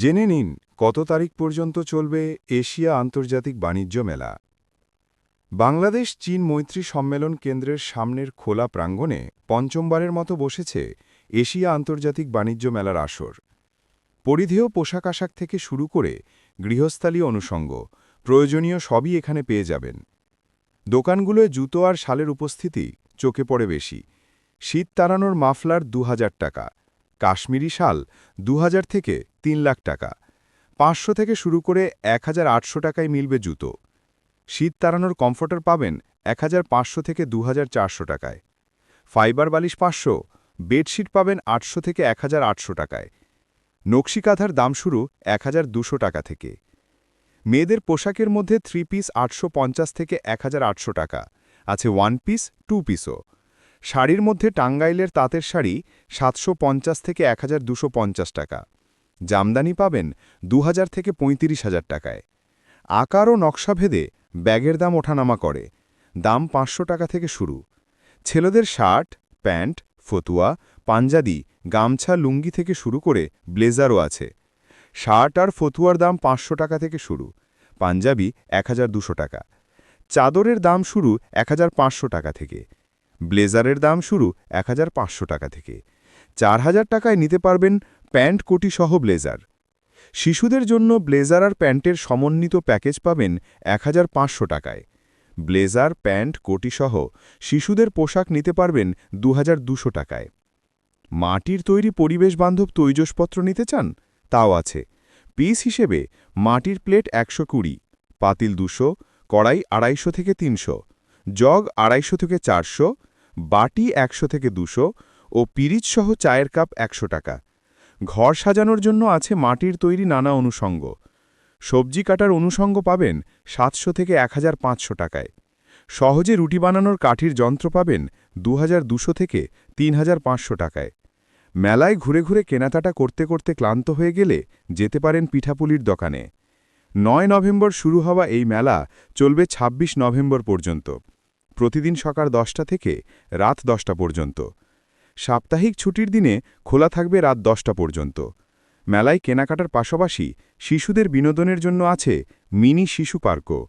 জেনে নিন, কত তারিখ পর্যন্ত চলবে এশিয়া আন্তর্জাতিক বাণিজ্য মেলা। বাংলাদেশ চীন মৈত্রী সম্মেলন কেন্দ্রের সামনের খোলা প্রাঙ্গণে পঞ্চমবারের মতো বসেছে এশিয়া আন্তর্জাতিক বাণিজ্য মেলার আসর। পরিধেয় পোশাক আশাক থেকে শুরু করে গৃহস্থালী অনুষঙ্গ, প্রয়োজনীয় সবই এখানে পেয়ে যাবেন। দোকানগুলোয় জুতো আর শালের উপস্থিতি চোখে পড়ে বেশি। শীত তাড়ানোর মাফলার দু হাজার টাকা, কাশ্মীরি শাল দু হাজার থেকে তিন লাখ টাকা। পাঁচশো থেকে শুরু করে এক হাজার আটশো টাকায় মিলবে জুতো। শীত তাড়ানোর কমফোর্টার পাবেন এক থেকে দু টাকায়। ফাইবার বালিশ পাঁচশো, বেডশিট পাবেন আটশো থেকে এক টাকায়। নকশি কাঁথার দাম শুরু এক টাকা থেকে। মেয়েদের পোশাকের মধ্যে থ্রি পিস আটশো পঞ্চাশ থেকে এক হাজার আটশো টাকা। আছে ওয়ান পিস, টু পিসও। শাড়ির মধ্যে টাঙ্গাইলের তাঁতের শাড়ি সাতশো পঞ্চাশ থেকে এক টাকা। জামদানি পাবেন দু হাজার থেকে পঁয়ত্রিশ হাজার টাকায়। আকার ও নকশাভেদে ব্যাগের দাম ওঠানামা করে। দাম পাঁচশো টাকা থেকে শুরু। ছেলেদের শার্ট, প্যান্ট, ফতুয়া পাঞ্জাদি গামছা, লুঙ্গি থেকে শুরু করে ব্লেজারও আছে। শার্ট আর ফতুয়ার দাম পাঁচশো টাকা থেকে শুরু। পাঞ্জাবি এক টাকা। চাদরের দাম শুরু এক হাজার পাঁচশো টাকা থেকে। ব্লেজারের দাম শুরু এক হাজার পাঁচশো টাকা থেকে। চার হাজার টাকায় নিতে পারবেন প্যান্ট কোটি সহ ব্লেজার। শিশুদের জন্য ব্লেজার আর প্যান্টের সমন্বিত প্যাকেজ পাবেন এক হাজার পাঁচশো টাকায়। ব্লেজার, প্যান্ট, কোটি সহ শিশুদের পোশাক নিতে পারবেন দু টাকায়। মাটির তৈরি পরিবেশ বান্ধব তৈজসপত্র নিতে চান? তাও আছে। পিস হিসেবে মাটির প্লেট একশো কুড়ি, পাতিল দুশো, কড়াই আড়াইশো থেকে তিনশো, জগ আড়াইশো থেকে চারশো, বাটি একশো থেকে দুশো ও পিরিচসহ চায়ের কাপ একশো টাকা। ঘর সাজানোর জন্য আছে মাটির তৈরি নানা অনুষঙ্গ। সবজি কাটার অনুষঙ্গ পাবেন সাতশো থেকে এক হাজার পাঁচশো টাকায়। সহজে রুটি বানানোর কাঠির যন্ত্র পাবেন দু থেকে তিন হাজার পাঁচশো টাকায়। মেলায় ঘুরে ঘুরে কেনাকাটা করতে করতে ক্লান্ত হয়ে গেলে যেতে পারেন পিঠাপুলির দোকানে। নয় নভেম্বর শুরু হওয়া এই মেলা চলবে ২৬ নভেম্বর পর্যন্ত। প্রতিদিন সকাল দশটা থেকে রাত দশটা পর্যন্ত। সাপ্তাহিক ছুটির দিনে খোলা থাকবে রাত দশটা পর্যন্ত। মেলায় কেনাকাটার পাশাপাশি শিশুদের বিনোদনের জন্য আছে মিনি শিশু পার্কও।